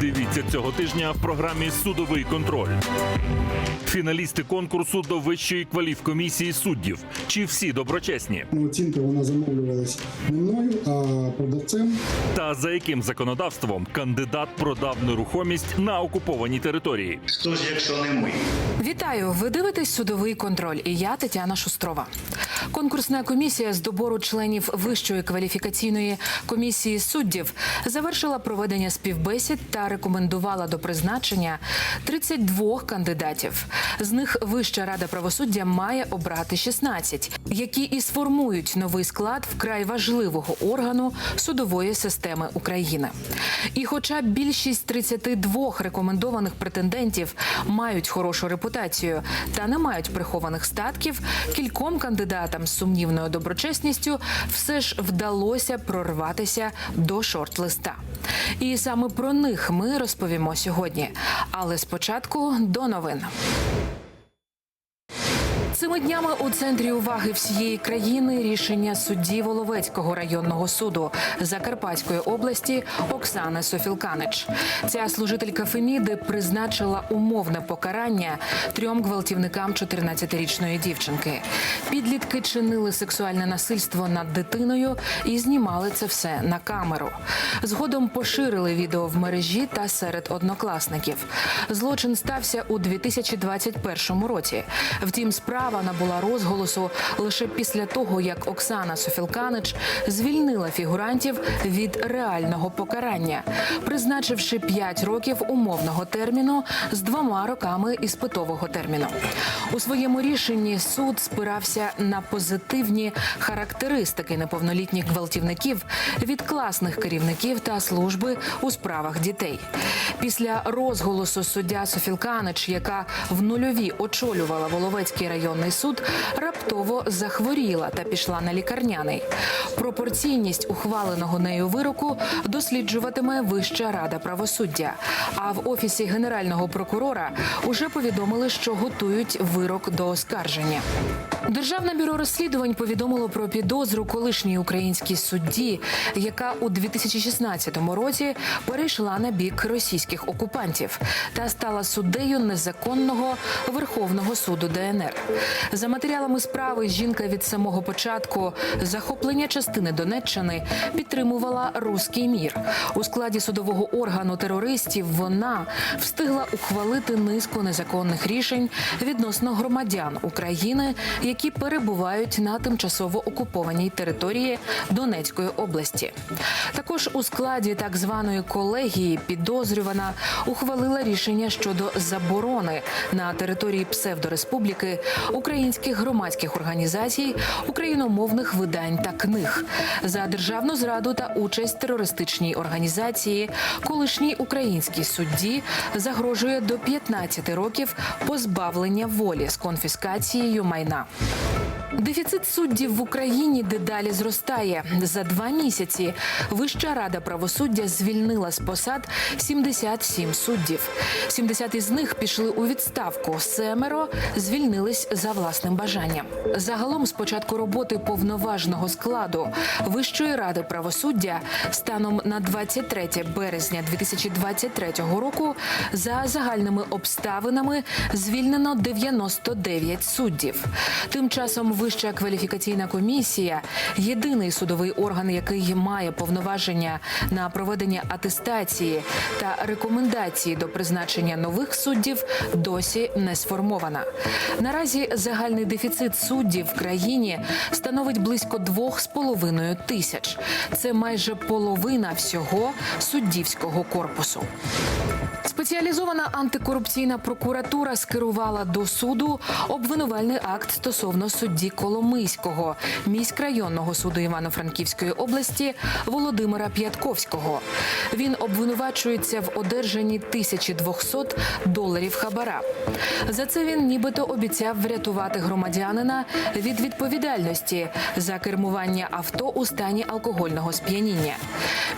Дивіться цього тижня в програмі Судовий контроль. Фіналісти конкурсу до вищої кваліфкомісії суддів. Чи всі доброчесні? Ну, Оцінка вона замовлювалась не мною, а продавцем. Та за яким законодавством кандидат продав нерухомість на окупованій території? Хто ж, якщо не ми? Вітаю! Ви дивитесь судовий контроль. І я Тетяна Шустрова. Конкурсна комісія з добору членів Вищої кваліфікаційної комісії суддів завершила проведення співбесід та рекомендувала до призначення 32 кандидатів. З них Вища рада правосуддя має обрати 16, які і сформують новий склад вкрай важливого органу судової системи України. І хоча більшість 32 рекомендованих претендентів мають хорошу репутацію та не мають прихованих статків, кільком кандидатам з сумнівною доброчесністю все ж вдалося прорватися до шорт-листа. І саме про них ми розповімо сьогодні. Але спочатку до новин. Цими днями у центрі уваги всієї країни рішення судді Воловецького районного суду Закарпатської області Оксани Софілканич. Ця служителька Феміди призначила умовне покарання трьом гвалтівникам 14-річної дівчинки. Підлітки чинили сексуальне насильство над дитиною і знімали це все на камеру. Згодом поширили відео в мережі та серед однокласників. Злочин стався у 2021 році. Втім, справа набула розголосу лише після того, як Оксана Софілканич звільнила фігурантів від реального покарання, призначивши 5 років умовного терміну з двома роками іспитового терміну. У своєму рішенні суд спирався на позитивні характеристики неповнолітніх гвалтівників від класних керівників та служби у справах дітей. Після розголосу суддя Софілканич, яка в нульові очолювала Воловецький районний суд, раптово захворіла та пішла на лікарняний. Пропорційність ухваленого нею вироку досліджуватиме Вища рада правосуддя. А в офісі генерального прокурора уже повідомили, що готують вирок до оскарження. Державне бюро розслідувань повідомило про підозру колишній українській судді, яка у 2016 році перейшла на бік російських окупантів та стала суддею незаконного Верховного суду ДНР. За матеріалами справи жінка від самого початку захоплення частини Донеччини підтримувала руський мір у складі судового органу терористів. Вона встигла ухвалити низку незаконних рішень відносно громадян України, які перебувають на тимчасово окупованій території Донецької області. Також у складі так званої колегії підозрювана ухвалила рішення щодо заборони на території псевдореспубліки українських громадських організацій, україномовних видань та книг за державну зраду та участь терористичній організації. Колишній український судді загрожує до 15 років позбавлення волі з конфіскацією майна. Thank you. Дефіцит суддів в Україні дедалі зростає. За два місяці Вища рада правосуддя звільнила з посад 77 суддів. 70 із них пішли у відставку. Семеро звільнились за власним бажанням. Загалом, з початку роботи повноважного складу Вищої ради правосуддя станом на 23 березня 2023 року за загальними обставинами звільнено 99 суддів. Тим часом Вища кваліфікаційна комісія єдиний судовий орган, який має повноваження на проведення атестації та рекомендації до призначення нових суддів, досі не сформована. Наразі загальний дефіцит суддів в країні становить близько 2,5 тисяч. Це майже половина всього суддівського корпусу. Спеціалізована антикорупційна прокуратура скерувала до суду обвинувальний акт стосовно судді Коломийського міськрайонного суду Івано-Франківської області Володимира П'ятковського. Він обвинувачується в одержанні 1200 доларів хабара. За це він нібито обіцяв врятувати громадянина від відповідальності за кермування авто у стані алкогольного сп'яніння.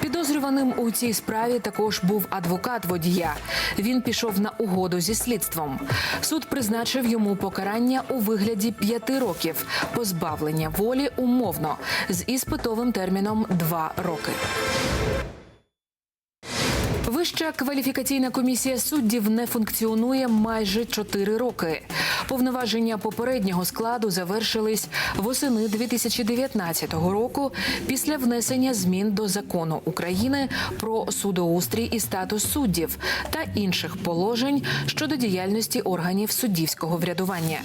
Підозрюваним у цій справі також був адвокат водія. Він пішов на угоду зі слідством. Суд призначив йому покарання у вигляді п'яти років позбавлення волі умовно з іспитовим терміном два роки. Вища кваліфікаційна комісія суддів не функціонує майже 4 роки. Повноваження попереднього складу завершились восени 2019 року після внесення змін до закону України про судоустрій і статус суддів та інших положень щодо діяльності органів суддівського врядування.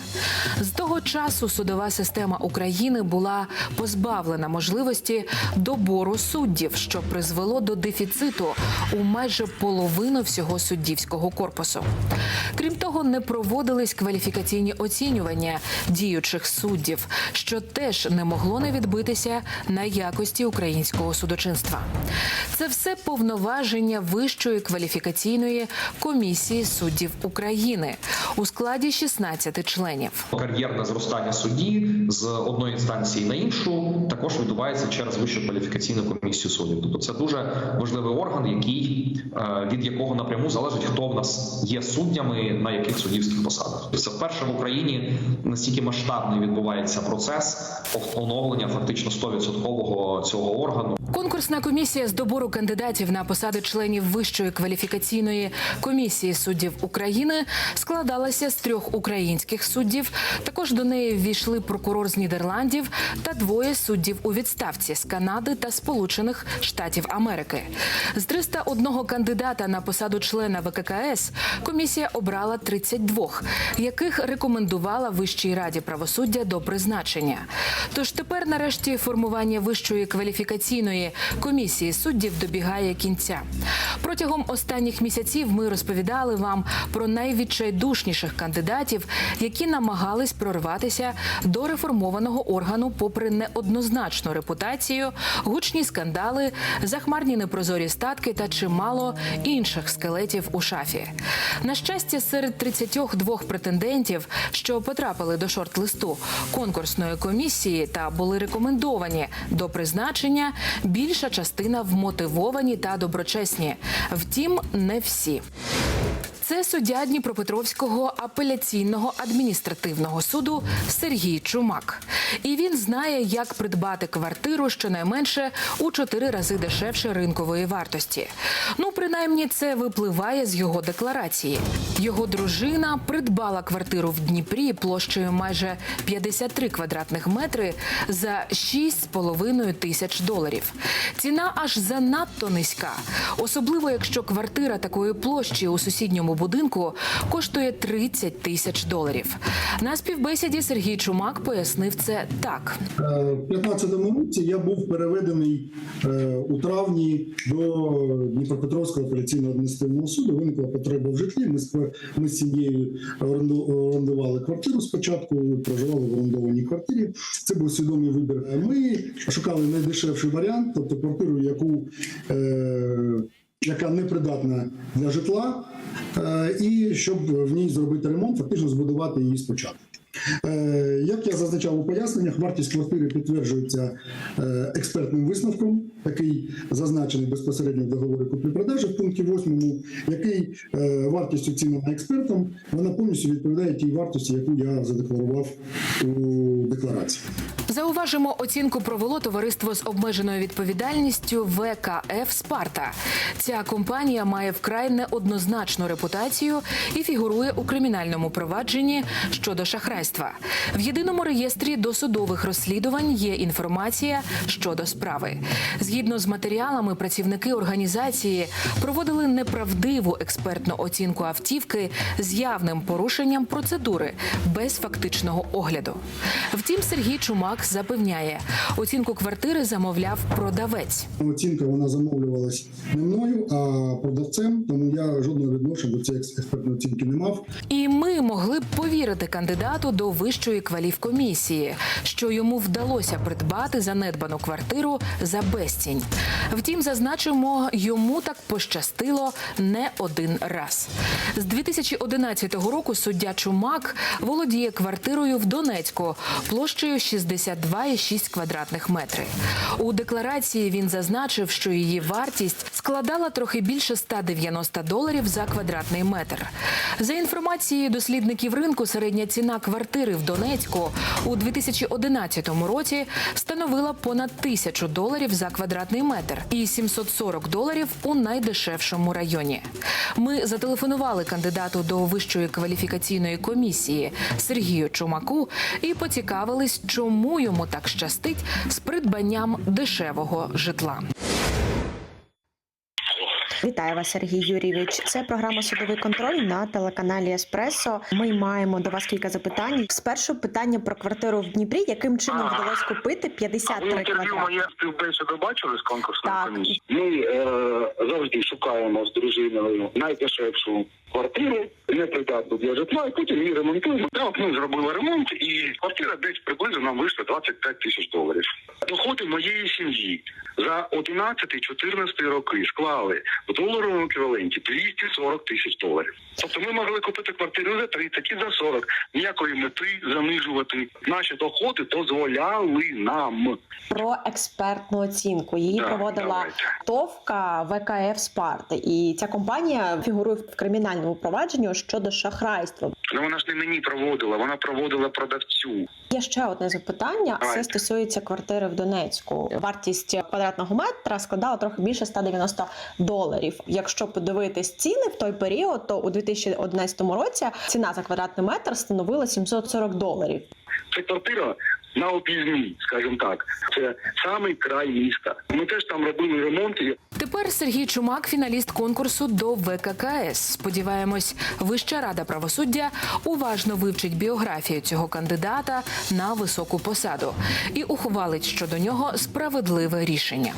З того часу судова система України була позбавлена можливості добору суддів, що призвело до дефіциту у майже половину всього суддівського корпусу. Крім того, не проводились кваліфікаційні оцінювання діючих суддів, що теж не могло не відбитися на якості українського судочинства. Це все повноваження Вищої кваліфікаційної комісії суддів України у складі 16 членів. Кар'єрне зростання судді з одної інстанції на іншу також відбувається через вищу кваліфікаційну комісію суддів. Тобто це дуже важливий орган, який від якого напряму залежить, хто в нас є суддями на яких суддівських посадах. Це вперше в Україні настільки масштабний відбувається процес оновлення фактично 100% цього органу. Конкурсна комісія з добору кандидатів на посади членів Вищої кваліфікаційної комісії суддів України складалася з трьох українських суддів. Також до неї ввійшли прокурор з Нідерландів та двоє суддів у відставці з Канади та Сполучених Штатів Америки. З 301 кандидата на посаду члена ВККС комісія обрала 32, яких рекомендувала Вищій раді правосуддя до призначення. Тож тепер, нарешті, формування вищої кваліфікаційної комісії суддів добігає кінця. Протягом останніх місяців ми розповідали вам про найвідчайдушніших кандидатів, які намагались прорватися до реформованого органу, попри неоднозначну репутацію, гучні скандали, захмарні непрозорі статки та чимало інших скелетів у шафі. На щастя, серед 32 претендентів, що потрапили до шорт-листу конкурсної комісії та були рекомендовані до призначення, більша частина вмотивовані та доброчесні. Втім, не всі. Це суддя Дніпропетровського апеляційного адміністративного суду Сергій Чумак. І він знає, як придбати квартиру щонайменше у чотири рази дешевше ринкової вартості. Ну, принаймні, це випливає з його декларації. Його дружина придбала квартиру в Дніпрі площею майже 53 квадратних метри за 6,5 тисяч доларів. Ціна аж занадто низька, особливо якщо квартира такої площі у сусідньому будинку коштує 30 тисяч доларів. На співбесіді Сергій Чумак пояснив це так. Е, В 15-му році я був переведений е, у травні до Дніпропетровського апеляційного адміністративного суду. Виникла потреба в житлі. Ми з, ми з сім'єю оренду- орендували квартиру спочатку, проживали в орендованій квартирі. Це був свідомий вибір. Ми шукали найдешевший варіант, тобто квартиру, яку е, яка непридатна для житла, е, і щоб в ній зробити ремонт, фактично збудувати її спочатку. Е, Як я зазначав у поясненнях, вартість квартири підтверджується е, експертним висновком, який зазначений безпосередньо в договорі куплі-продажі в пункті 8, який вартістю оцінена експертом, вона повністю відповідає тій вартості, яку я задекларував у декларації. Зауважимо, оцінку провело товариство з обмеженою відповідальністю ВКФ Спарта. Ця компанія має вкрай неоднозначну репутацію і фігурує у кримінальному провадженні щодо шахрайства. В єдиному реєстрі досудових розслідувань є інформація щодо справи. Згідно з матеріалами, працівники організації проводили неправдиву експертну оцінку автівки з явним порушенням процедури без фактичного огляду. Втім, Сергій Чумак запевняє, оцінку квартири замовляв продавець. Оцінка вона замовлювалась не мною, а продавцем, тому я жодного відношення до цієї експертної оцінки не мав. І ми могли б повірити кандидату до вищої кваліфкомісії, що йому вдалося придбати занедбану квартиру за безцінь. Втім, зазначимо, йому так пощастило не один раз. З 2011 року суддя Чумак володіє квартирою в Донецьку площею 62,6 квадратних метри. У декларації він зазначив, що її вартість складала трохи більше 190 доларів доларів за квадратний метр. За інформацією дослідників ринку, середня ціна квартири в Донецьку у 2011 році становила понад тисячу доларів за квадратний метр і 740 доларів у найдешевшому районі. Ми зателефонували кандидату до вищої кваліфікаційної комісії Сергію Чумаку і поцікавились, чому йому так щастить з придбанням дешевого житла. Вітаю вас, Сергій Юрійович. Це програма Судовий контроль на телеканалі Еспресо. Ми маємо до вас кілька запитань. Спершу питання про квартиру в Дніпрі. Яким чином Ага. вдалося купити А ви 53 інтерв'ю квадрати? моє співбесіду бачили з конкурсної комісії? Ми е, завжди шукаємо з дружиною найдешевшу квартиру, непридатну для житла, і потім її ремонтуємо. Так, ми зробили ремонт, і квартира десь приблизно нам вийшла 25 тисяч доларів. Доходи моєї сім'ї за 11-14 роки склали в доларовому еквіваленті 240 тисяч доларів. Тобто ми могли купити квартиру за 30 і за 40. Ніякої мети занижувати. Наші доходи дозволяли нам. Про експертну оцінку. Її Так, проводила давайте. ТОВКа ВКФ Спарта, і ця компанія фігурує в кримінальному провадженні щодо шахрайства. Ну вона ж не мені проводила, вона проводила продавцю. Є ще одне запитання. Це стосується квартири в Донецьку. Вартість квадратного метра складала трохи більше 190 доларів. Якщо подивитись ціни в той період, то у 2011 році ціна за квадратний метр становила 740 доларів. Це квартира на об'їзній, скажімо так. Це самий край міста. Ми теж там робили ремонт. Тепер Сергій Чумак, фіналіст конкурсу до ВККС. Сподіваємось, Вища рада правосуддя уважно вивчить біографію цього кандидата на високу посаду і ухвалить щодо нього справедливе рішення.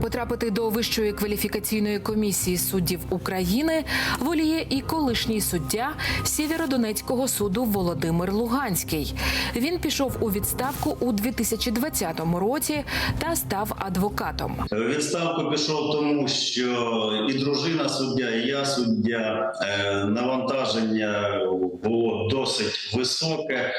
Потрапити до вищої кваліфікаційної комісії суддів України воліє і колишній суддя Сєвєродонецького суду Володимир Луганський. Він пішов у відставку у 2020 році та став адвокатом. Відставку пішов тому, що і дружина суддя, і я суддя е, навантаження було досить високе.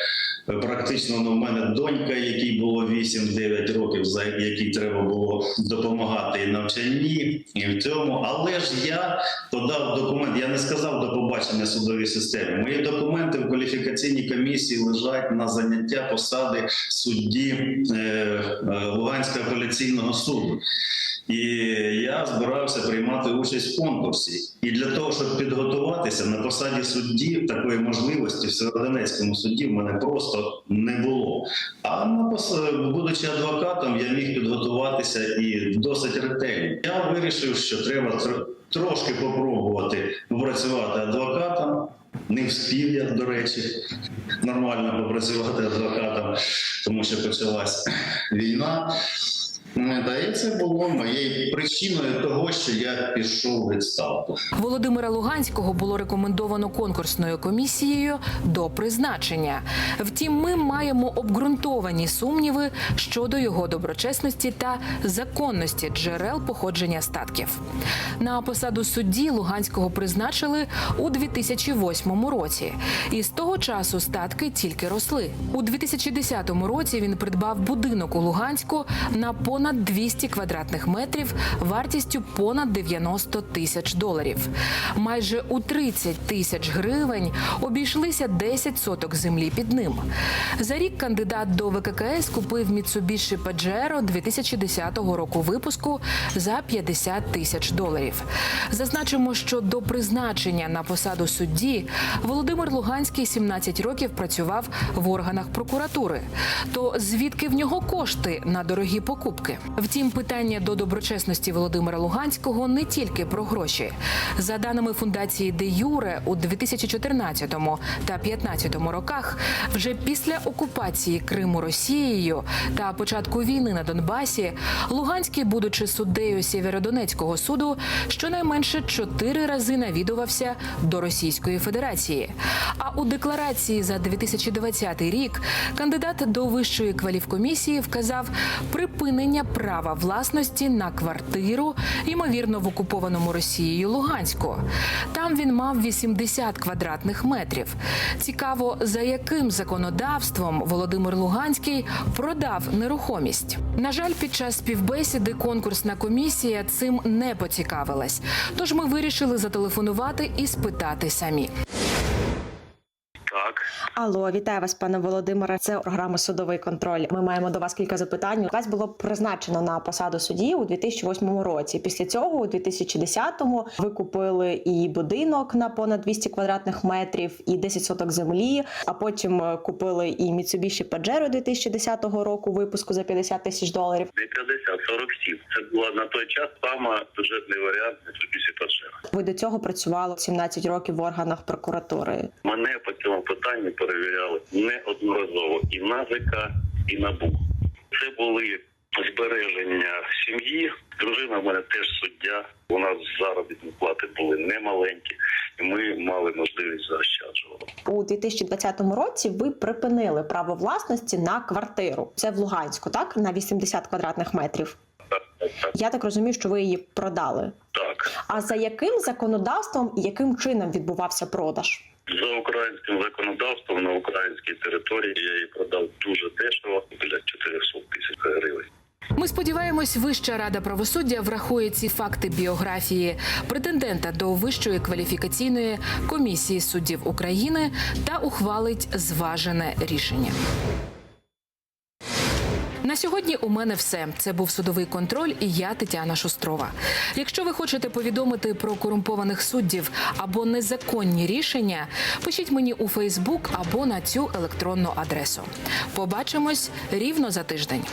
Практично ну, в мене донька, якій було 8-9 років, за якій треба було допомагати і навчанні, і в цьому. Але ж я подав документ. Я не сказав до побачення судовій системі. Мої документи в кваліфікаційній комісії лежать на заняття посади судді е, е, Луганського апеляційного суду. І я збирався приймати участь в конкурсі. І для того, щоб підготуватися на посаді судді, такої можливості в Сєвєродонецькому суді в мене просто не було. А на пос- будучи адвокатом, я міг підготуватися і досить ретельно. Я вирішив, що треба тр- трошки попробувати попрацювати адвокатом. Не вспів я, до речі, нормально попрацювати адвокатом, тому що почалась війна. Це було моєю причиною того, що я пішов відставку. Володимира Луганського було рекомендовано конкурсною комісією до призначення. Втім, ми маємо обґрунтовані сумніви щодо його доброчесності та законності джерел походження статків. На посаду судді Луганського призначили у 2008 році, і з того часу статки тільки росли. У 2010 році він придбав будинок у Луганську на понад 200 квадратних метрів вартістю понад 90 тисяч доларів. Майже у 30 тисяч гривень обійшлися 10 соток землі під ним. За рік кандидат до ВККС купив Mitsubishi Pajero 2010 року випуску за 50 тисяч доларів. Зазначимо, що до призначення на посаду судді Володимир Луганський 17 років працював в органах прокуратури. То звідки в нього кошти на дорогі покупки? Втім, питання до доброчесності Володимира Луганського не тільки про гроші. За даними фундації Де Юре, у 2014 та 2015 роках, вже після окупації Криму Росією та початку війни на Донбасі, Луганський, будучи суддею Сєвєродонецького суду, щонайменше чотири рази навідувався до Російської Федерації. А у декларації за 2020 рік кандидат до вищої кваліфкомісії вказав припинення права власності на квартиру, ймовірно, в окупованому Росією Луганську. Там він мав 80 квадратних метрів. Цікаво, за яким законодавством Володимир Луганський продав нерухомість. На жаль, під час співбесіди конкурсна комісія цим не поцікавилась. Тож ми вирішили зателефонувати і спитати самі. Алло, вітаю вас, пане Володимире. Це програма Судовий контроль. Ми маємо до вас кілька запитань. Вас було призначено на посаду судді у 2008 році. Після цього, у 2010-му, ви купили і будинок на понад 200 квадратних метрів, і 10 соток землі. А потім е, купили і Mitsubishi Pajero 2010 року випуску за 50 тисяч доларів. Не 50, 47. Це була на той час сама бюджетний варіант Mitsubishi Pajero. Ви до цього працювали 17 років в органах прокуратури. Мене по цьому питанню перевіряли неодноразово і НАЗК, і НАБУ. Це були збереження сім'ї. Дружина в мене теж суддя. У нас заробітні плати були немаленькі, і ми мали можливість заощаджувати. У 2020 році ви припинили право власності на квартиру. Це в Луганську, так на 80 квадратних метрів. Так, так, так. Я так розумію, що ви її продали. так. А за яким законодавством і яким чином відбувався продаж? За українським законодавством на українській території я її продав дуже дешево біля 400 тисяч гривень. Ми сподіваємось, Вища рада правосуддя врахує ці факти біографії претендента до Вищої кваліфікаційної комісії суддів України та ухвалить зважене рішення. На сьогодні у мене все. Це був судовий контроль, і я Тетяна Шустрова. Якщо ви хочете повідомити про корумпованих суддів або незаконні рішення, пишіть мені у Фейсбук або на цю електронну адресу. Побачимось рівно за тиждень.